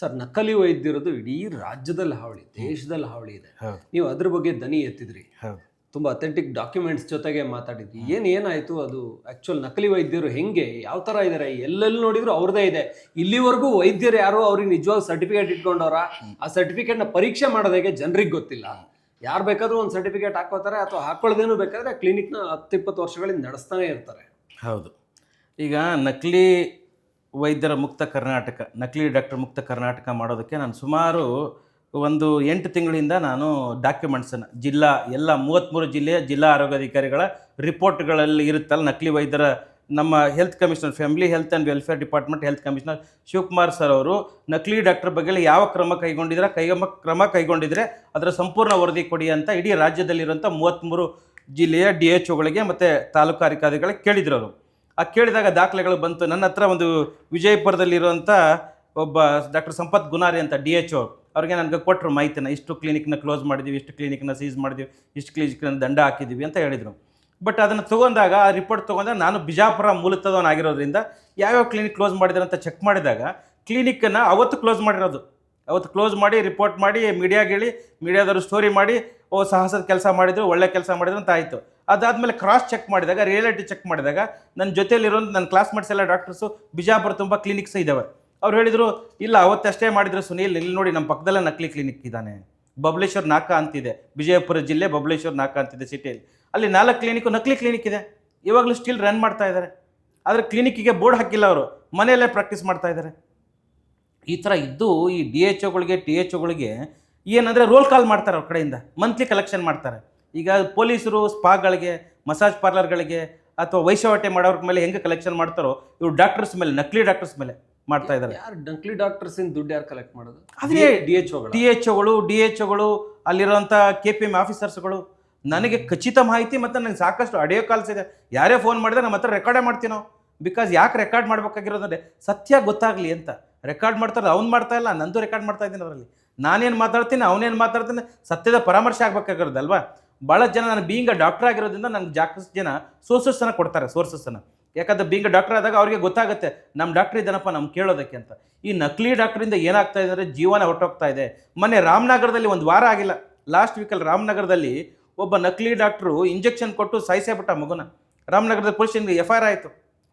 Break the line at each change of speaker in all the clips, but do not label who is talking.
Sir ನಕಲಿ ವೈದ್ಯರದು ಇಡೀ ರಾಜ್ಯದಲ್ಲಿ ಹಾವಳಿ ದೇಶದಲ್ಲಿ ಹಾವಳಿ ಇದೆ. ನೀವು ಅದ್ರ ಬಗ್ಗೆ ದನಿ ಎತ್ತಿದ್ರಿ. ತುಂಬಾ ಅಥೆಂಟಿಕ್ ಡಾಕ್ಯುಮೆಂಟ್ಸ್ ಜೊತೆಗೆ ಮಾತಾಡಿದ್ವಿ ಏನು ಏನಾಯ್ತು ಅದು? ಆಕ್ಚುಲ್ ನಕಲಿ ವೈದ್ಯರು ಹೆಂಗೆ? ಯಾವ ತರ ಇದಾರೆ? ಎಲ್ಲೆಲ್ಲಿ ನೋಡಿದ್ರು ಅವ್ರದೇ ಇದೆ. ಇಲ್ಲಿವರೆಗೂ ವೈದ್ಯರು ಯಾರು ಅವ್ರಿಗೆ ನಿಜವಾಗ ಸರ್ಟಿಫಿಕೇಟ್ ಇಟ್ಕೊಂಡವ್ರ? ಆ ಸರ್ಟಿಫಿಕೇಟ್ನ ಪರೀಕ್ಷೆ ಮಾಡೋದಕ್ಕೆ ಜನರಿಗೆ ಗೊತ್ತಿಲ್ಲ. ಯಾರು ಬೇಕಾದ್ರೂ ಒಂದು ಸರ್ಟಿಫಿಕೇಟ್ ಹಾಕೋತಾರೆ ಅಥವಾ ಹಾಕೊಳ್ಳೋದೇನು ಬೇಕಾದ್ರೆ ಕ್ಲಿನಿಕ್ನ ಹತ್ತಿಪ್ಪತ್ತು ವರ್ಷಗಳಿಂದ ನಡೆಸ್ತಾನೆ ಇರ್ತಾರೆ.
ಹೌದು. ಈಗ ನಕಲಿ ವೈದ್ಯರ ಮುಕ್ತ ಕರ್ನಾಟಕ, ನಕಲಿ ಡಾಕ್ಟರ್ ಮುಕ್ತ ಕರ್ನಾಟಕ ಮಾಡೋದಕ್ಕೆ ನಾನು ಸುಮಾರು ಒಂದು ಎಂಟು ತಿಂಗಳಿಂದ ನಾನು ಡಾಕ್ಯುಮೆಂಟ್ಸನ್ನು ಜಿಲ್ಲಾ, ಎಲ್ಲ ಮೂವತ್ತ್ಮೂರು ಜಿಲ್ಲೆಯ ಜಿಲ್ಲಾ ಆರೋಗ್ಯಾಧಿಕಾರಿಗಳ ರಿಪೋರ್ಟ್ಗಳಲ್ಲಿ ಇರುತ್ತಲ್ಲ, ನಕಲಿ ವೈದ್ಯರ, ನಮ್ಮ health commissioner family health and welfare department health commissioner Shivakumar sir ಅವರು ನಕಲಿ ಡಾಕ್ಟರ್ ಬಗ್ಗೆ ಯಾವ ಕ್ರಮ ಕೈಗೊಂಡಿದ್ರೆ, ಕೈಗಮ, ಕ್ರಮ ಕೈಗೊಂಡಿದ್ರೆ ಅದರ ಸಂಪೂರ್ಣ ವರದಿ ಕೊಡಿ ಅಂತ ಇಡೀ ರಾಜ್ಯದಲ್ಲಿರುವಂಥ ಮೂವತ್ತ್ಮೂರು ಜಿಲ್ಲೆಯ ಡಿ ಎಚ್ ಒಗಳಿಗೆ ಮತ್ತು ತಾಲೂಕು ಅಧಿಕಾರಿಗಳಿಗೆ ಕೇಳಿದ್ರು ಅವರು. ಆ ಕೇಳಿದಾಗ ದಾಖಲೆಗಳು ಬಂತು. ನನ್ನ ಹತ್ರ ಒಂದು ವಿಜಯಪುರದಲ್ಲಿರುವಂಥ ಒಬ್ಬ ಡಾಕ್ಟರ್ ಸಂಪತ್ ಗುನಾರಿ ಅಂತ ಡಿ ಎಚ್ ಅವ್ರು. ಅವ್ರಿಗೆ ನನಗೆ ಕೊಟ್ಟರು ಮಾಹಿತಿನ. ಇಷ್ಟು ಕ್ಲಿನಿಕ್ನ ಕ್ಲೋಸ್ ಮಾಡಿದ್ದೀವಿ ಇಷ್ಟು ಕ್ಲಿನಿಕ್ನ ಸೀಸ್ ಮಾಡಿದ್ದೀವಿ ಇಷ್ಟು ಕ್ಲಿನಿಕ್ನ ದಂಡ ಹಾಕಿದ್ದೀವಿ ಅಂತ ಹೇಳಿದರು. ಬಟ್ ಅದನ್ನು ತೊಗೊಂಡಾಗ ಆ ರಿಪೋರ್ಟ್ ತೊಗೊಂಡಾಗ ನಾನು ಬಿಜಾಪುರ ಮೂಲತದವನಾಗಿರೋದ್ರಿಂದ ಯಾವ್ಯಾವ ಕ್ಲಿನಿಕ್ ಕ್ಲೋಸ್ ಮಾಡಿದ್ದಾರೆ ಅಂತ ಚೆಕ್ ಮಾಡಿದಾಗ ಕ್ಲಿನಿಕ್ಕನ್ನು ಅವತ್ತು ಕ್ಲೋಸ್ ಮಾಡಿರೋದು. ಅವತ್ತು ಕ್ಲೋಸ್ ಮಾಡಿ ರಿಪೋರ್ಟ್ ಮಾಡಿ ಮೀಡಿಯಾಗೆ ಹೇಳಿ ಮೀಡಿಯಾದವರು ಸ್ಟೋರಿ ಮಾಡಿ, ಓ ಸಾಹಸದ ಕೆಲಸ ಮಾಡಿದ್ರು, ಒಳ್ಳೆ ಕೆಲಸ ಮಾಡಿದ್ರು ಅಂತ ಆಯಿತು. ಅದಾದಮೇಲೆ ಕ್ರಾಸ್ ಚೆಕ್ ಮಾಡಿದಾಗ ರಿಯಾಲಿಟಿ ಚೆಕ್ ಮಾಡಿದಾಗ ನನ್ನ ಜೊತೆಯಲ್ಲಿರೋ ನನ್ನ ಕ್ಲಾಸ್ಮೇಟ್ಸ್ ಎಲ್ಲ ಡಾಕ್ಟರ್ಸು ಬಿಜಾಪುರ ತುಂಬ ಕ್ಲಿನಿಕ್ಸ್ ಇದ್ದಾವೆ ಅವ್ರು ಹೇಳಿದರು, ಇಲ್ಲ ಅವತ್ತಷ್ಟೇ ಮಾಡಿದ್ರು ಸುನೀಲ್, ಇಲ್ಲಿ ನೋಡಿ ನಮ್ಮ ಪಕ್ಕದಲ್ಲೇ ನಕಲಿ ಕ್ಲಿನಿಕ್ ಇದ್ದಾನೆ. ಬಬಲೇಶ್ವರ್ ನಾಕ ಅಂತಿದೆ. ವಿಜಯಪುರ ಜಿಲ್ಲೆ ಬಬಲೇಶ್ವರ್ ನಾಕ ಅಂತಿದೆ ಸಿಟಿಯಲ್ಲಿ. ಅಲ್ಲಿ ನಾಲ್ಕು ಕ್ಲಿನಿಕ್ಕು ನಕಲಿ ಕ್ಲಿನಿಕ್ ಇದೆ. ಇವಾಗಲೂ ಸ್ಟಿಲ್ ರನ್ ಮಾಡ್ತಾ ಇದ್ದಾರೆ ಆದರೆ ಕ್ಲಿನಿಕ್ಕಿಗೆ ಬೋರ್ಡ್ ಹಾಕಿಲ್ಲ ಅವರು. ಮನೆಯಲ್ಲೇ ಪ್ರಾಕ್ಟೀಸ್ ಮಾಡ್ತಾ ಇದ್ದಾರೆ ಈ ಥರ ಇದ್ದು ಈ ಡಿ ಎಚ್ ಒಗಳಿಗೆ ಟಿ ಎಚ್ ಒಗಳಿಗೆ ಏನಂದರೆ ರೋಲ್ ಕಾಲ್ ಮಾಡ್ತಾರೆ ಅವ್ರ ಕಡೆಯಿಂದ ಮಂತ್ಲಿ ಕಲೆಕ್ಷನ್ ಮಾಡ್ತಾರೆ. ಈಗ ಪೊಲೀಸರು ಸ್ಪಾಗಳಿಗೆ ಮಸಾಜ್ ಪಾರ್ಲರ್ಗಳಿಗೆ ಅಥವಾ ವೈಶಾವಟೆ ಮಾಡೋರ ಮೇಲೆ ಹೆಂಗೆ ಕಲೆಕ್ಷನ್ ಮಾಡ್ತಾರೋ ಇವ್ರು ಡಾಕ್ಟರ್ಸ್ ಮೇಲೆ ನಕಲಿ ಡಾಕ್ಟರ್ಸ್ ಮೇಲೆ ಮಾಡ್ತಾ ಇದ್ದಾರೆ.
ಯಾರು ನಕಲಿ ಡಾಕ್ಟರ್ಸ್ ದುಡ್ಡು ಯಾರು ಕಲೆಕ್ಟ್ ಮಾಡೋದು?
ಅದೇ
ಡಿ ಎಚ್
ಟಿ ಎಚ್ ಒಗಳು ಡಿ ಎಚ್ ಒಗಳು ಅಲ್ಲಿರೋಂಥ ಕೆ ಪಿ ಎಂ ಆಫೀಸರ್ಸ್ಗಳು ನನಗೆ ಖಚಿತ ಮಾಹಿತಿ ಮತ್ತು ನನಗೆ ಸಾಕಷ್ಟು ಆಡಿಯೋ ಕಾಲ್ಸ್ ಇದೆ. ಯಾರೇ ಫೋನ್ ಮಾಡಿದ್ರೆ ನಮ್ಮ ಹತ್ರ ರೆಕಾರ್ಡೇ ಮಾಡ್ತೀವಿ ನಾವು. ಬಿಕಾಸ್ ಯಾಕೆ ರೆಕಾರ್ಡ್ ಮಾಡ್ಬೇಕಾಗಿರೋದಂದ್ರೆ ಸತ್ಯ ಗೊತ್ತಾಗಲಿ ಅಂತ. ರೆಕಾರ್ಡ್ ಮಾಡ್ತಾರೆ ಅವ್ನು ಮಾಡ್ತಾ ಇಲ್ಲ, ನಂದು ರೆಕಾರ್ಡ್ ಮಾಡ್ತಾ ಇದ್ದೀನಿ ಅದರಲ್ಲಿ. ನಾನೇನು ಮಾತಾಡ್ತೀನಿ, ಅವನೇನು ಮಾತಾಡ್ತೀನಿ, ಸತ್ಯದ ಪರಾಮರ್ಶೆ ಆಗ್ಬೇಕಾಗಿರೋದಲ್ವಾ ಭಾಳ ಜನ ನಾನು ಬೀಂಗ ಡಾಕ್ಟರ್ ಆಗಿರೋದ್ರಿಂದ ನನಗೆ ಜಾಸ್ತಿ ಜನ ಸೋರ್ಸಸ್ಸನ್ನು ಕೊಡ್ತಾರೆ ಸೋರ್ಸಸ್ಸನ್ನು ಯಾಕಂದ್ರೆ ಬೀಂಗ ಡಾಕ್ಟರ್ ಆದಾಗ ಅವ್ರಿಗೆ ಗೊತ್ತಾಗುತ್ತೆ ನಮ್ಮ ಡಾಕ್ಟರ್ ಇದ್ದಾನಪ್ಪ ನಮ್ಗೆ ಕೇಳೋದಕ್ಕೆ ಅಂತ. ಈ ನಕಲಿ ಡಾಕ್ಟ್ರಿಂದ ಏನಾಗ್ತಾ ಇದೆ ಅಂದರೆ ಜೀವನ ಹೊಟ್ಟೋಗ್ತಾ ಇದೆ. ಮೊನ್ನೆ ರಾಮನಗರದಲ್ಲಿ ಒಂದು ವಾರ ಆಗಿಲ್ಲ ಲಾಸ್ಟ್ ವೀಕಲ್ಲಿ ರಾಮನಗರದಲ್ಲಿ ಒಬ್ಬ ನಕಲಿ ಡಾಕ್ಟ್ರು ಇಂಜೆಕ್ಷನ್ ಕೊಟ್ಟು ಸಾಯಿಸೇ ಬಿಟ್ಟ ಆ ಮಗುನ. ರಾಮನಗರದ ಪೊಲೀಸ್ ಎಫ್ ಐ ಆರ್ ಆಯಿತು.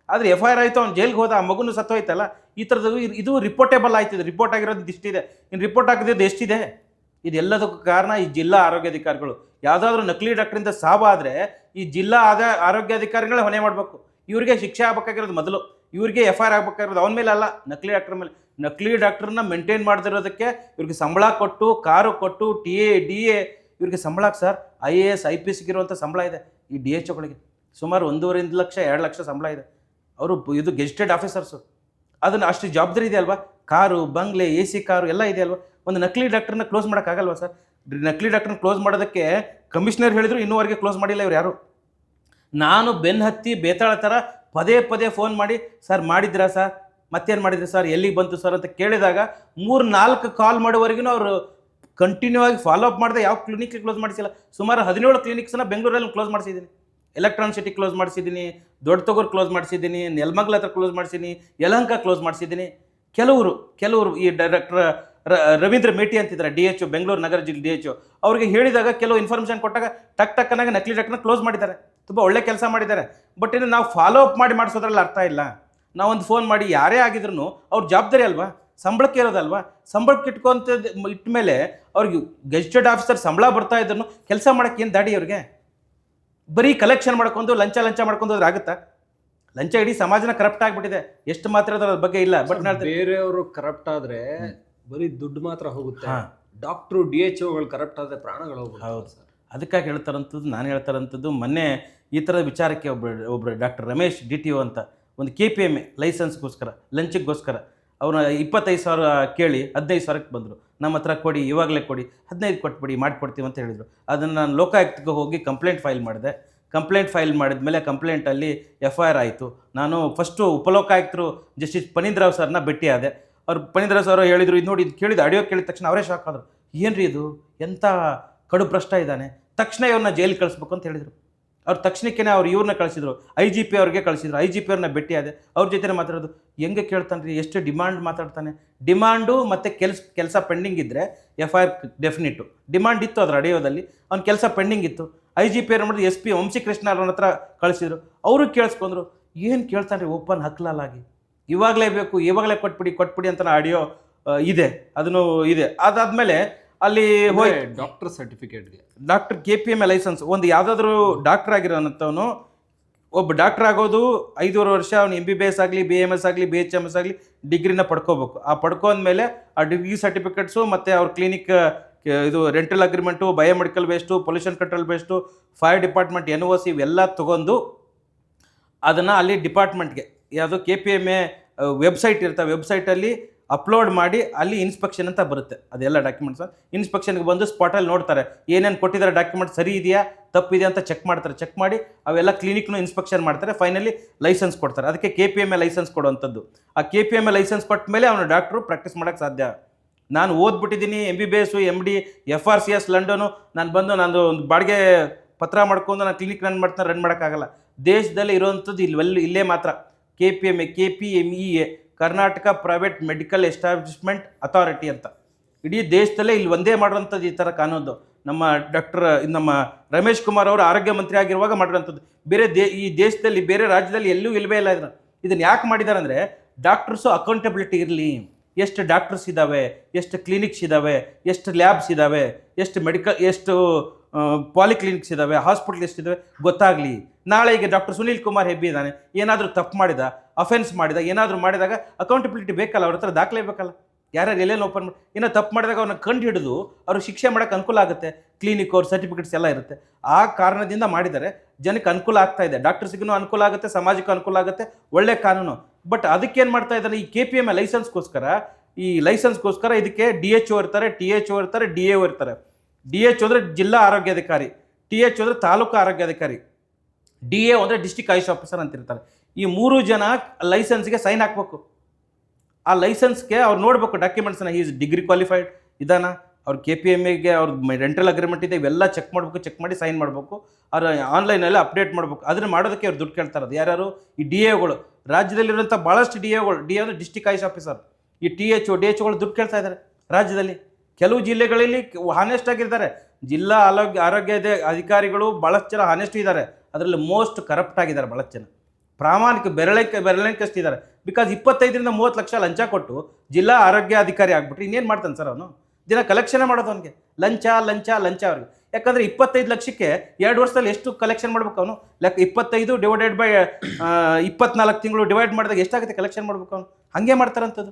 ಆದರೆ ಎಫ್ ಐ ಆರ್ ಆಯಿತು, ಅವ್ನು ಜೈಲಿಗೆ ಹೋದ, ಆ ಮಗುನು ಸತ್ತೋಯ್ತಲ್ಲ. ಈ ಥರದ್ದು ಇದ್- ಇದು ರಿಪೋರ್ಟೇಬಲ್ ಆಯ್ತಿದೆ ರಿಪೋರ್ಟ್ ಆಗಿರೋದು ಇಷ್ಟಿದೆ ಇನ್ನು ರಿಪೋರ್ಟ್ ಆಗಿದ್ದು ಎಷ್ಟಿದೆ? ಇದೆಲ್ಲದಕ್ಕೂ ಕಾರಣ ಈ ಜಿಲ್ಲಾ ಆರೋಗ್ಯಾಧಿಕಾರಿಗಳು ಯಾವುದಾದ್ರೂ ನಕಲಿ ಡಾಕ್ಟ್ರಿಂದ ಸಾವಾದರೆ ಈ ಜಿಲ್ಲಾ ಆದ ಆರೋಗ್ಯಾಧಿಕಾರಿಗಳೇ ಹೊಣೆ ಮಾಡಬೇಕು. ಇವರಿಗೆ ಶಿಕ್ಷೆ ಆಗಬೇಕಾಗಿರೋದು ಮೊದಲು. ಇವರಿಗೆ ಎಫ್ ಐ ಆರ್ ಆಗಬೇಕಾಗಿರೋದು. ಅವನ ಮೇಲೆ ಅಲ್ಲ, ನಕಲಿ ಡಾಕ್ಟರ್ ಮೇಲೆ. ನಕಲಿ ಡಾಕ್ಟ್ರನ್ನ ಮೇಂಟೈನ್ ಮಾಡ್ತಿರೋದಕ್ಕೆ ಇವ್ರಿಗೆ ಸಂಬಳ ಕೊಟ್ಟು, ಕಾರು ಕೊಟ್ಟು, ಟಿ ಎ, ಡಿ ಎ, ಇವ್ರಿಗೆ ಸಂಬಳಕ್ಕೆ sir I A S I P ಎಸ್ಗಿರುವಂಥ ಸಂಬಳ ಇದೆ ಈ ಡಿ ಎಚ್ ಒಗಳಿಗೆ. ಸುಮಾರು ಒಂದೂವರೆಂದು ಲಕ್ಷ, ಎರಡು ಲಕ್ಷ ಸಂಬಳ ಇದೆ. ಅವರು ಇದು ಗೆಜೆಟೆಡ್ ಆಫೀಸರ್ಸು. ಅದನ್ನು ಅಷ್ಟು ಜವಾಬ್ದಾರಿ ಇದೆ ಅಲ್ವಾ? Car, Bangle, A C car ಎಲ್ಲ ಇದೆ ಅಲ್ವಾ? ಒಂದು ನಕಲಿ ಡಾಕ್ಟರ್ನ ಕ್ಲೋಸ್ ಮಾಡೋಕ್ಕಾಗಲ್ವಾ ಸರ್? ನಕಲಿ ಡಾಕ್ಟರ್ನ ಕ್ಲೋಸ್ ಮಾಡೋದಕ್ಕೆ ಕಮಿಷನರ್ ಹೇಳಿದ್ರು ಇನ್ನೂವರೆಗೆ ಕ್ಲೋಸ್ ಮಾಡಿಲ್ಲ ಇವ್ರು ಯಾರು? ನಾನು ಬೆನ್ನು ಹತ್ತಿ ಬೇತಾಳ ಥರ ಪದೇ ಪದೇ ಫೋನ್ ಮಾಡಿ, ಸರ್ ಮಾಡಿದ್ರಾ ಸರ್? ಮತ್ತೇನು ಮಾಡಿದ್ರಿ ಸರ್? ಎಲ್ಲಿಗೆ ಬಂತು ಸರ್? ಅಂತ ಕೇಳಿದಾಗ ಮೂರು ನಾಲ್ಕು ಕಾಲ್ ಮಾಡೋವರೆಗೂ ಅವರು ಕಂಟಿನ್ಯೂ ಆಗಿ ಫಾಲೋ ಅಪ್ ಮಾಡಿದೆ ಯಾವ ಕ್ಲಿನಿಕ್ ಕ್ಲೋಸ್ ಮಾಡಿಸಿಲ್ಲ. ಸುಮಾರು ಹದಿನೇಳು ಕ್ಲಿನಿಕ್ಸನ್ನ ಬೆಂಗಳೂರಲ್ಲಿ ಕ್ಲೋಸ್ ಮಾಡಿಸಿದ್ದೀನಿ. ಎಲೆಕ್ಟ್ರಾನ್ ಸಿಟಿ ಕ್ಲೋಸ್ ಮಾಡಿಸಿದ್ದೀನಿ ದೊಡ್ಡ ತಗೋರ್ ಕ್ಲೋಸ್ ಮಾಡಿಸಿದ್ದೀನಿ ನೆಲಮಂಗ್ಲ ಹತ್ರ ಕ್ಲೋಸ್ ಮಾಡಿಸಿದ್ದೀನಿ ಯಲಹಂಕ ಕ್ಲೋಸ್ ಮಾಡಿಸಿದ್ದೀನಿ ಕೆಲವರು ಕೆಲವರು ಈ ಡೈರೆಕ್ಟರ್ ರವೀಂದ್ರ ಮೇಟಿ ಅಂತಿದ್ದಾರೆ ಡಿ ಎಚ್ ಬೆಂಗಳೂರು ನಗರ ಜಿಲ್ಲೆ ಡಿ ಎಚ್ ಅವ್ರಿಗೆ ಹೇಳಿದಾಗ ಕೆಲವು ಇನ್ಫಾರ್ಮೇಷನ್ ಕೊಟ್ಟಾಗ ಟಕ್ ಟಕ್ಕನಾಗ ನಕಲಿ ಡಾಕ್ಟರ್ನ ಕ್ಲೋಸ್ ಮಾಡಿದ್ದಾರೆ. ತುಂಬ ಒಳ್ಳೆ ಕೆಲಸ ಮಾಡಿದ್ದಾರೆ. ಬಟ್ ಇನ್ನು ನಾವು ಫಾಲೋ ಅಪ್ ಮಾಡಿ ಮಾಡಿಸೋದ್ರಲ್ಲಿ ಅರ್ಥ ಇಲ್ಲ. ನಾವೊಂದು ಫೋನ್ ಮಾಡಿ ಯಾರೇ ಆಗಿದ್ರು ಅವ್ರ ಜವಾಬ್ದಾರಿ ಅಲ್ವಾ? ಸಂಬಳಕ್ಕೆ ಇರೋದಲ್ವಾ? ಸಂಬಳಕ್ಕೆ ಇಟ್ಕೊಂತ ಇಟ್ಟ ಮೇಲೆ ಅವ್ರಿಗೆ ಗೆಜೆಟೆಡ್ ಆಫೀಸರ್ ಸಂಬಳ ಬರ್ತಾ ಇದ್ರು ಕೆಲಸ ಮಾಡೋಕ್ಕೆ ಏನು ದಾಡಿ ಅವ್ರಿಗೆ ಬರೀ ಕಲೆಕ್ಷನ್ ಮಾಡ್ಕೊಂಡು ಲಂಚ ಲಂಚ ಮಾಡ್ಕೊಂಡು ಹೋದ್ರೆ ಆಗುತ್ತಾ? ಲಂಚ ಇಡೀ ಸಮಾಜನ ಕರಪ್ಟ್ ಆಗಿಬಿಟ್ಟಿದೆ. ಎಷ್ಟು ಮಾತ್ರ ಅದರ ಬಗ್ಗೆ ಇಲ್ಲ ಬಟ್
ಬೇರೆಯವರು ಕರಪ್ಟ್ ಆದ್ರೆ ಬರೀ ದುಡ್ಡು ಮಾತ್ರ ಹೋಗುತ್ತೆ. ಡಾಕ್ಟ್ರು ಡಿ ಎಚ್ ಒಗಳು ಕರಪ್ಟ್ ಆದ್ರೆ ಪ್ರಾಣಗಳು ಹೋಗುತ್ತೆ
ಹೌದು. ಅದಕ್ಕಾಗಿ ಹೇಳ್ತಾರಂಥದ್ದು ನಾನು ಹೇಳ್ತಾರಂಥದ್ದು ಮೊನ್ನೆ ಈ ಥರದ ವಿಚಾರಕ್ಕೆ ಒಬ್ಬ ಒಬ್ಬರು doctor Ramesh D T O ಅಂತ ಒಂದು ಕೆ ಪಿ ಎಂ ಎ ಲೈಸೆನ್ಸ್ಗೋಸ್ಕರ ಲಂಚಕ್ಕೋಸ್ಕರ ಅವ್ರನ್ನ ಇಪ್ಪತ್ತೈದು ಸಾವಿರ ಕೇಳಿ ಹದಿನೈದು ಸಾವಿರಕ್ಕೆ ಬಂದರು. ನಮ್ಮ ಹತ್ರ ಕೊಡಿ, ಇವಾಗಲೇ ಕೊಡಿ, ಹದಿನೈದು ಕೊಟ್ಬಿಡಿ, ಮಾಡಿಕೊಡ್ತೀವಿ ಅಂತ ಹೇಳಿದರು. ಅದನ್ನು ನಾನು ಲೋಕಾಯುಕ್ತಕ್ಕೆ ಹೋಗಿ ಕಂಪ್ಲೇಂಟ್ ಫೈಲ್ ಮಾಡಿದೆ. ಕಂಪ್ಲೇಂಟ್ ಫೈಲ್ ಮಾಡಿದ ಮೇಲೆ ಕಂಪ್ಲೇಂಟಲ್ಲಿ ಎಫ್ ಐ ಆರ್ ಆಯಿತು. ನಾನು ಫಸ್ಟು ಉಪಲೋಕಾಯುಕ್ತರು ಜಸ್ಟಿಸ್ ಪನೀಂದ್ರಾವ್ ಸರ್ನ ಭೇಟಿಯಾದೆ. ಅವ್ರು ಪನೀಂದ್ರಾವ್ ಸರ್ ಹೇಳಿದರು, ಇದು ನೋಡಿ, ಇದು ಕೇಳಿದ ಆಡಿಯೋ ಕೇಳಿದ ತಕ್ಷಣ ಅವರೇ ಶಾಕ್ ಆದರು. ಏನು ರೀ ಇದು? ಎಂಥ ಕಡು ಭ್ರಷ್ಟ ಇದ್ದಾನೆ? ತಕ್ಷಣ ಇವ್ರನ್ನ ಜೈಲಿಗೆ ಕಳಿಸ್ಬೇಕು ಅಂತ ಹೇಳಿದರು. ಅವ್ರು ತಕ್ಷಣಕ್ಕೆ ಅವ್ರು ಇವ್ರನ್ನ ಕಳಿಸಿದ್ರು. ಐ ಜಿ ಪಿ ಅವ್ರಿಗೆ ಕಳಿಸಿದ್ರು. ಐ ಜಿ ಪಿ ಅವ್ರನ್ನ ಭೇಟಿ ಆದೆ. ಅವ್ರ ಜೊತೆ ಮಾತಾಡೋದು. ಹೆಂಗೆ ಕೇಳ್ತಾನೆ ರೀ ಎಷ್ಟು ಡಿಮಾಂಡ್ ಮಾತಾಡ್ತಾನೆ? ಡಿಮಾಂಡು ಮತ್ತು ಕೆಲಸ ಕೆಲಸ ಪೆಂಡಿಂಗ್ ಇದ್ದರೆ F I R definite demand ಇತ್ತು ಅದ್ರ ಅಡಿಯೋದಲ್ಲಿ ಅವ್ನ ಕೆಲಸ ಪೆಂಡಿಂಗ್ ಇತ್ತು. ಐ ಜಿ ಪಿ ಅವ್ರು ಮಾಡಿದ್ರು ಎಸ್ ಪಿ ವಂಶೀಕೃಷ್ಣ ಅವ್ರ ಹತ್ರ ಕಳಿಸಿದ್ರು. ಅವರು ಕೇಳಿಸ್ಕೊಂಡ್ರು ಏನು ಕೇಳ್ತಾನೆ ರೀ ಓಪನ್ ಹಕ್ಲಾಲಾಗಿ. ಇವಾಗಲೇ ಬೇಕು, ಇವಾಗಲೇ ಕೊಟ್ಬಿಡಿ ಕೊಟ್ಬಿಡಿ ಅಂತ ಆಡಿಯೋ ಇದೆ. ಅದನ್ನು, ಇದೆ. ಅದಾದಮೇಲೆ ಅಲ್ಲಿ ಹೋಗಿ
ಡಾಕ್ಟರ್ ಸರ್ಟಿಫಿಕೇಟ್ಗೆ
doctor K P M A licence ಒಂದು ಯಾವುದಾದ್ರೂ ಡಾಕ್ಟರ್ ಆಗಿರೋಂಥವನು ಒಬ್ಬ ಡಾಕ್ಟರ್ ಆಗೋದು ಐದೂವರೆ ವರ್ಷ ಅವ್ನು ಎಂ ಬಿ ಬಿ ಎಸ್ ಆಗಲಿ ಬಿ ಎಂ ಎಸ್ ಆಗಲಿ ಬಿ ಎಚ್ ಎಂ ಎಸ್ ಆಗಲಿ ಡಿಗ್ರಿನ ಪಡ್ಕೋಬೇಕು. ಆ ಪಡ್ಕೊಂಡ್ಮೇಲೆ ಆ ಡಿಗ್ರಿ ಸರ್ಟಿಫಿಕೇಟ್ಸು ಮತ್ತು ಅವ್ರ ಕ್ಲಿನಿಕ್ ಇದು rental agreement biomedical waste pollution control waste fire department N O C ಇವೆಲ್ಲ ತೊಗೊಂಡು ಅದನ್ನು ಅಲ್ಲಿ ಡಿಪಾರ್ಟ್ಮೆಂಟ್ಗೆ ಯಾವುದು K P M A website ಇರ್ತಾವೆ. ವೆಬ್ಸೈಟಲ್ಲಿ ಅಪ್ಲೋಡ್ ಮಾಡಿ ಅಲ್ಲಿ ಇನ್ಸ್ಪೆಕ್ಷನ್ ಅಂತ ಬರುತ್ತೆ. ಅದೆಲ್ಲ ಡಾಕ್ಯುಮೆಂಟ್ಸ್ ಇನ್ಸ್ಪೆಕ್ಷನ್ಗೆ ಬಂದು ಸ್ಪಾಟಲ್ಲಿ ನೋಡ್ತಾರೆ. ಏನೇನು ಕೊಟ್ಟಿದ್ದಾರೆ ಡಾಕ್ಯುಮೆಂಟ್ ಸರಿ ಇದೆಯಾ, ತಪ್ಪಿದೆಯಾ ಅಂತ ಚೆಕ್ ಮಾಡ್ತಾರೆ. ಚೆಕ್ ಮಾಡಿ ಅವೆಲ್ಲ ಕ್ಲಿನಿಕ್ನು ಇನ್ಸ್ಪೆಕ್ಷನ್ ಮಾಡ್ತಾರೆ. ಫೈನಲಿ ಲೈಸೆನ್ಸ್ ಕೊಡ್ತಾರೆ. ಅದಕ್ಕೆ K P M A licence ಕೊಡುವಂಥದ್ದು. ಆ K P M A licence ಕೊಟ್ಟ ಮೇಲೆ ಅವನು ಡಾಕ್ಟ್ರು ಪ್ರಾಕ್ಟೀಸ್ ಮಾಡೋಕ್ಕೆ ಸಾಧ್ಯ. ನಾನು ಓದ್ಬಿಟ್ಟಿದ್ದೀನಿ M B B S M D F R C S London ನಾನು ಬಂದು ನಾನು ಒಂದು ಬಾಡಿಗೆ ಪತ್ರ ಮಾಡ್ಕೊಂಡು ನಾನು ಕ್ಲಿನಿಕ್ ರನ್ ಮಾಡ್ತಾನೆ ರನ್ ಮಾಡೋಕ್ಕಾಗಲ್ಲ. ದೇಶದಲ್ಲಿ ಇರೋವಂಥದ್ದು ಇಲ್ಲಿ ಇಲ್ಲೇ ಮಾತ್ರ. K P M A K P M E A Karnataka private medical establishment authority ಅಂತ. ಇಡೀ ದೇಶದಲ್ಲೇ ಇಲ್ಲಿ ಒಂದೇ ಮಾಡುವಂಥದ್ದು ಈ ಥರ ಕಾನೂನು. ನಮ್ಮ ಡಾಕ್ಟರ್ ನಮ್ಮ ರಮೇಶ್ ಕುಮಾರ್ ಅವರು ಆರೋಗ್ಯ ಮಂತ್ರಿ ಆಗಿರುವಾಗ ಮಾಡಿರೋಂಥದ್ದು ಬೇರೆ ದೇ, ಈ ದೇಶದಲ್ಲಿ, ಬೇರೆ ರಾಜ್ಯದಲ್ಲಿ ಎಲ್ಲೂ ಇಲ್ಲವೇ ಇಲ್ಲ ಇದನ್ನು. ಇದನ್ನು ಯಾಕೆ ಮಾಡಿದ್ದಾರೆ ಅಂದರೆ ಡಾಕ್ಟರ್ಸು ಅಕೌಂಟಬಿಲಿಟಿ ಇರಲಿ. ಎಷ್ಟು ಡಾಕ್ಟರ್ಸ್ ಇದ್ದಾವೆ ಎಷ್ಟು ಕ್ಲಿನಿಕ್ಸ್ ಇದ್ದಾವೆ ಎಷ್ಟು ಲ್ಯಾಬ್ಸ್ ಇದ್ದಾವೆ ಎಷ್ಟು ಮೆಡಿಕಲ್ ಎಷ್ಟು ಪಾಲಿಕ್ಲಿನಿಕ್ಸ್ ಇದ್ದಾವೆ ಹಾಸ್ಪಿಟ್ಲಿಸ್ಟ್ ಎಷ್ಟಿದ್ದಾವೆ ಗೊತ್ತಾಗಲಿ. ನಾಳೆ ಈಗ ಡಾಕ್ಟರ್ ಸುನೀಲ್ ಕುಮಾರ್ ಹೆಬ್ಬಿ ಇದ್ದಾನೆ, ಏನಾದರೂ ತಪ್ಪು ಮಾಡಿದ ಅಫೆನ್ಸ್ ಮಾಡಿದ, ಏನಾದರೂ ಮಾಡಿದಾಗ ಅಕೌಂಟಬಿಲಿಟಿ ಬೇಕಲ್ಲ, ಅವ್ರ ಹತ್ರ ದಾಖಲೆ ಬೇಕಲ್ಲ. ಯಾರ್ಯಾರು ಎಲ್ಲೆಲ್ಲಿ ಓಪನ್ ಮಾಡಿ ಏನೋ ತಪ್ಪು ಮಾಡಿದಾಗ ಅವ್ರನ್ನ ಕಂಡು ಹಿಡಿದು ಅವ್ರಿಗೆ ಶಿಕ್ಷೆ ಮಾಡೋಕ್ಕೆ ಅನುಕೂಲ ಆಗುತ್ತೆ. ಕ್ಲಿನಿಕ್ ಅವ್ರ ಸರ್ಟಿಫಿಕೇಟ್ಸ್ ಎಲ್ಲ ಇರುತ್ತೆ. ಆ ಕಾರಣದಿಂದ ಮಾಡಿದರೆ ಜನಕ್ಕೆ ಅನುಕೂಲ ಆಗ್ತಾ ಇದೆ. ಡಾಕ್ಟರ್ಸಿಗೂ ಅನುಕೂಲ ಆಗುತ್ತೆ, ಸಮಾಜಕ್ಕೂ ಅನುಕೂಲ ಆಗುತ್ತೆ, ಒಳ್ಳೆ ಕಾನೂನು. ಬಟ್ ಅದಕ್ಕೇನು ಮಾಡ್ತಾ ಇದ್ದಾರೆ, ಈ ಕೆ ಪಿ ಎಂ ಲೈಸೆನ್ಸ್ಗೋಸ್ಕರ ಈ ಲೈಸೆನ್ಸ್ಗೋಸ್ಕರ ಇದಕ್ಕೆ ಡಿ ಎಚ್ ಓ ಇರ್ತಾರೆ ಟಿ ಎಚ್ ಓ ಇರ್ತಾರೆ ಡಿ ಎ ಓ ಇರ್ತಾರೆ. ಡಿ ಎಚ್ ಅಂದರೆ ಜಿಲ್ಲಾ ಆರೋಗ್ಯಾಧಿಕಾರಿ ಟಿ ಎಚ್ ಅಂದರೆ ತಾಲೂಕು ಆರೋಗ್ಯಾಧಿಕಾರಿ ಡಿ ಎ ಅಂದರೆ ಡಿಸ್ಟಿಕ್ ಆಯುಷ್ ಆಫೀಸರ್ ಅಂತಿರ್ತಾರೆ. ಈ ಮೂರು ಜನ ಲೈಸೆನ್ಸ್ಗೆ ಸೈನ್ ಹಾಕಬೇಕು. ಆ ಲೈಸೆನ್ಸ್ಗೆ ಅವ್ರು ನೋಡಬೇಕು ಡಾಕ್ಯುಮೆಂಟ್ಸ್ನ ಈಸ್ ಡಿಗ್ರಿ ಕ್ವಾಲಿಫೈಡ್ ಇದಾನ? ಅವ್ರ ಕೆ ಪಿ ಎಂ ಎಗೆ ಅವ್ರ ರೆಂಟಲ್ ಅಗ್ರಿಮೆಂಟ್ ಇದೆ, ಇವೆಲ್ಲ ಚೆಕ್ ಮಾಡಬೇಕು ಚೆಕ್ ಮಾಡಿ ಸೈನ್ ಮಾಡಬೇಕು. ಅವ್ರ ಆನ್ಲೈನಲ್ಲಿ ಅಪ್ಡೇಟ್ ಮಾಡಬೇಕು. ಅದನ್ನು ಮಾಡೋದಕ್ಕೆ ಅವ್ರು ದುಡ್ಡು ಕೇಳ್ತಾರೆ. ಯಾರ್ಯಾರು? ಈ ಡಿ ಎಗಳು ರಾಜ್ಯದಲ್ಲಿರುವಂಥ ಭಾಳಷ್ಟು ಡಿ ಎಗಳು ಡಿ ಎ ಅಂದರೆ ಡಿಸ್ಟಿಕ್ ಆಯುಷ್ ಆಫೀಸರ್. ಈ ಟಿ ಎಚ್ ಡಿ ಎಚ್ಗಳು ದುಡ್ಡು ಕೇಳ್ತಾ ಇದ್ದಾರೆ ರಾಜ್ಯದಲ್ಲಿ. ಕೆಲವು ಜಿಲ್ಲೆಗಳಲ್ಲಿ ಹಾನೆಸ್ಟ್ ಆಗಿರ್ತಾರೆ. ಜಿಲ್ಲಾ ಆರೋಗ್ಯ ಆರೋಗ್ಯ ಅಧಿಕಾರಿಗಳು ಭಾಳಷ್ಟು ಜನ ಹಾನೆಸ್ಟ್ ಇದ್ದಾರೆ. ಅದರಲ್ಲಿ ಮೋಸ್ಟ್ ಕರಪ್ಟ್ ಆಗಿದ್ದಾರೆ ಭಾಳಷ್ಟು ಜನ. ಪ್ರಾಮಾಣಿಕ ಬೆರಳಿಕೆ ಇದ್ದಾರೆ ಬಿಕಾಸ್ ಇಪ್ಪತ್ತೈದರಿಂದ ಮೂವತ್ತು ಲಕ್ಷ ಲಂಚ ಕೊಟ್ಟು ಜಿಲ್ಲಾ ಆರೋಗ್ಯ ಅಧಿಕಾರಿ ಆಗ್ಬಿಟ್ರೆ ಇನ್ನೇನು ಮಾಡ್ತಾನೆ ಸರ್ ಅವನು? ದಿನ ಕಲೆಕ್ಷನ್ ಮಾಡೋದು ಅವನಿಗೆ. ಲಂಚ ಲಂಚ ಲಂಚ ಅವ್ರಿಗೆ. ಯಾಕಂದರೆ ಇಪ್ಪತ್ತೈದು ಲಕ್ಷಕ್ಕೆ ಎರಡು ವರ್ಷದಲ್ಲಿ ಎಷ್ಟು ಕಲೆಕ್ಷನ್ ಮಾಡ್ಬೇಕು ಅವನು? ಲೆಕ್ಕ ಇಪ್ಪತ್ತೈದು ಡಿವೈಡೆಡ್ ಬೈ ಇಪ್ಪತ್ನಾಲ್ಕು ತಿಂಗಳು ಡಿವೈಡ್ ಮಾಡಿದಾಗ ಎಷ್ಟಾಗುತ್ತೆ ಕಲೆಕ್ಷನ್ ಮಾಡ್ಬೇಕು ಅವನು? ಹಾಗೆ ಮಾಡ್ತಾರಂಥದ್ದು